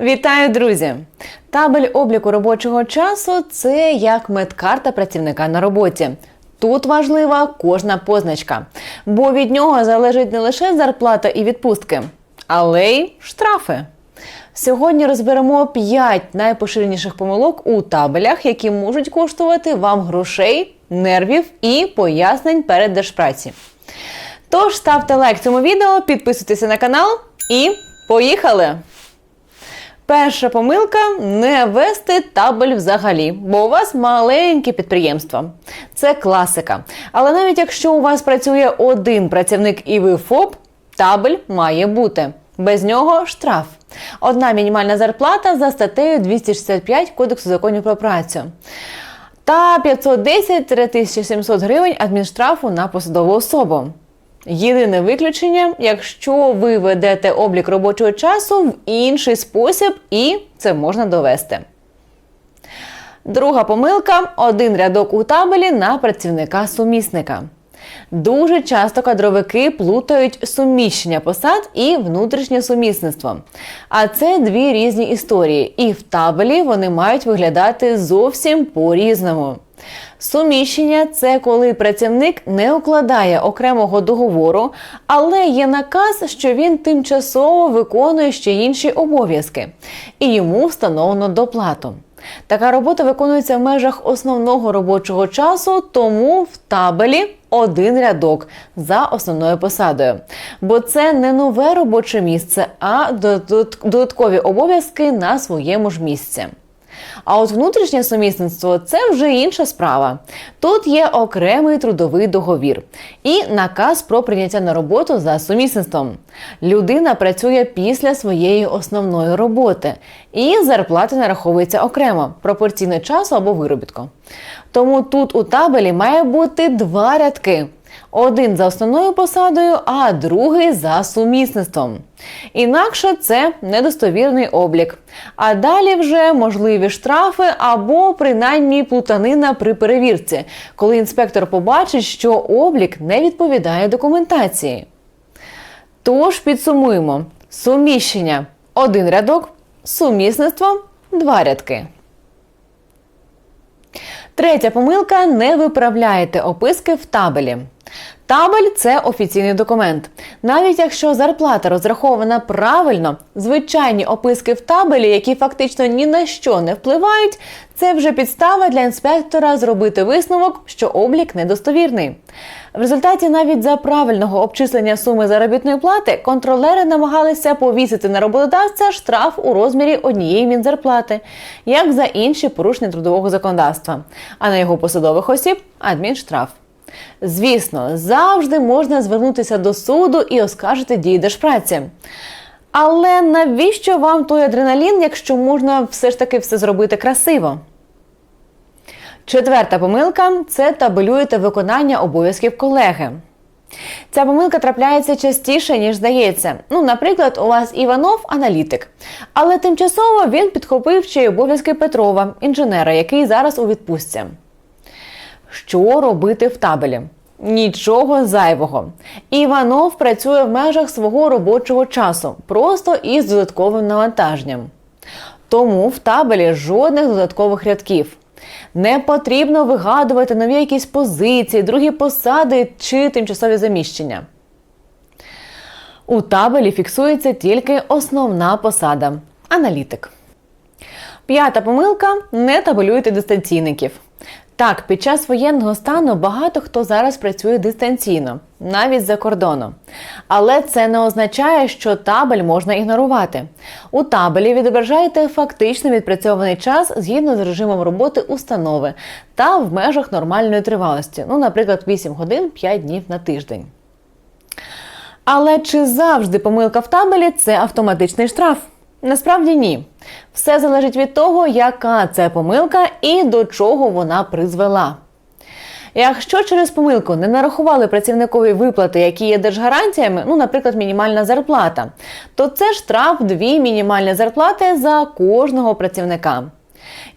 Вітаю, друзі! Табель обліку робочого часу це як медкарта працівника на роботі. Тут важлива кожна позначка, бо від нього залежить не лише зарплата і відпустки, але й штрафи. Сьогодні розберемо 5 найпоширеніших помилок у табелях, які можуть коштувати вам грошей, нервів і пояснень перед держпраці. Тож ставте лайк цьому відео, підписуйтеся на канал і поїхали! Перша помилка не вести табель взагалі, бо у вас маленьке підприємство. Це класика. Але навіть якщо у вас працює один працівник і ви ФОП, табель має бути. Без нього штраф. Одна мінімальна зарплата за статтею 265 Кодексу законів про працю. Та 510-1700 гривень адмінштрафу на посадову особу. Єдине виключення, якщо ви ведете облік робочого часу в інший спосіб, і це можна довести. Друга помилка один рядок у табелі на працівника-сумісника. Дуже часто кадровики плутають суміщення посад і внутрішнє сумісництво. А це дві різні історії, і в табелі вони мають виглядати зовсім по-різному. Суміщення це коли працівник не укладає окремого договору, але є наказ, що він тимчасово виконує ще інші обов'язки, і йому встановлено доплату. Така робота виконується в межах основного робочого часу, тому в табелі один рядок за основною посадою. Бо це не нове робоче місце, а додаткові обов'язки на своєму ж місці. А от внутрішнє сумісництво це вже інша справа. Тут є окремий трудовий договір і наказ про прийняття на роботу за сумісництвом. Людина працює після своєї основної роботи, і зарплата нараховується окремо, пропорційно часу або виробітку. Тому тут у табелі має бути два рядки. Один за основною посадою, а другий за сумісництвом. Інакше це недостовірний облік. А далі вже можливі штрафи або принаймні плутанина при перевірці, коли інспектор побачить, що облік не відповідає документації. Тож підсумуємо: суміщення один рядок, сумісництво два рядки. Третя помилка не виправляєте описки в табелі. Табель це офіційний документ. Навіть якщо зарплата розрахована правильно, звичайні описки в табелі, які фактично ні на що не впливають, це вже підстава для інспектора зробити висновок, що облік недостовірний. В результаті навіть за правильного обчислення суми заробітної плати контролери намагалися повісити на роботодавця штраф у розмірі однієї мінзарплати, як за інші порушення трудового законодавства, а на його посадових осіб адмінштраф. Звісно, завжди можна звернутися до суду і оскаржити дії держпраці. Але навіщо вам той адреналін, якщо можна все ж таки все зробити красиво? Четверта помилка це табелюєте виконання обов'язків колеги. Ця помилка трапляється частіше, ніж здається. Ну, наприклад, у вас Іванов аналітик. Але тимчасово він підхопив ще й обов'язки Петрова, інженера, який зараз у відпустці. Що робити в табелі? Нічого зайвого. Іванов працює в межах свого робочого часу, просто із додатковим навантаженням. Тому в табелі жодних додаткових рядків. Не потрібно вигадувати нові якісь позиції, другі посади чи тимчасові заміщення. У табелі фіксується тільки основна посада аналітик. П'ята помилка не табелюйте дистанційників. Так, під час воєнного стану багато хто зараз працює дистанційно, навіть за кордоном. Але це не означає, що табель можна ігнорувати. У табелі відображаєте фактично відпрацьований час згідно з режимом роботи установи та в межах нормальної тривалості, ну, наприклад, 8 годин 5 днів на тиждень. Але чи завжди помилка в табелі це автоматичний штраф? Насправді ні. Все залежить від того, яка це помилка і до чого вона призвела. Якщо через помилку не нарахували працівникові виплати, які є держгарантіями, ну, наприклад, мінімальна зарплата, то це штраф дві мінімальні зарплати за кожного працівника.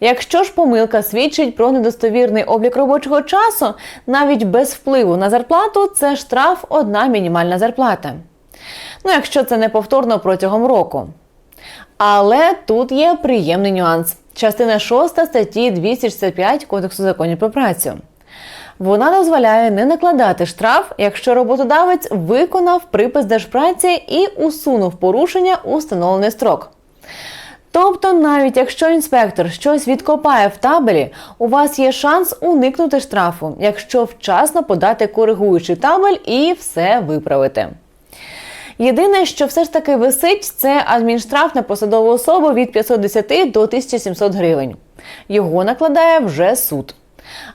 Якщо ж помилка свідчить про недостовірний облік робочого часу, навіть без впливу на зарплату, це штраф одна мінімальна зарплата. Ну, якщо це не повторно протягом року. Але тут є приємний нюанс. Частина 6 статті 265 Кодексу законів про працю. Вона дозволяє не накладати штраф, якщо роботодавець виконав припис держпраці і усунув порушення у встановлений строк. Тобто, навіть якщо інспектор щось відкопає в табелі, у вас є шанс уникнути штрафу, якщо вчасно подати коригуючий табель і все виправити. Єдине, що все ж таки висить, це адмінштраф на посадову особу від 510 до 1700 гривень. Його накладає вже суд.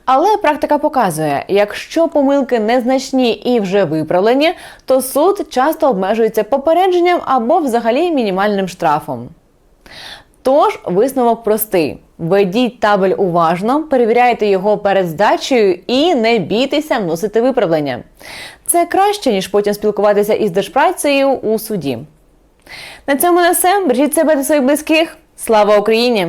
Але практика показує, якщо помилки незначні і вже виправлені, то суд часто обмежується попередженням або взагалі мінімальним штрафом. Тож висновок простий: ведіть табель уважно, перевіряйте його перед здачею і не бійтеся вносити виправлення. Це краще, ніж потім спілкуватися із держпрацею у суді. На цьому на все. Бережіть себе та своїх близьких. Слава Україні!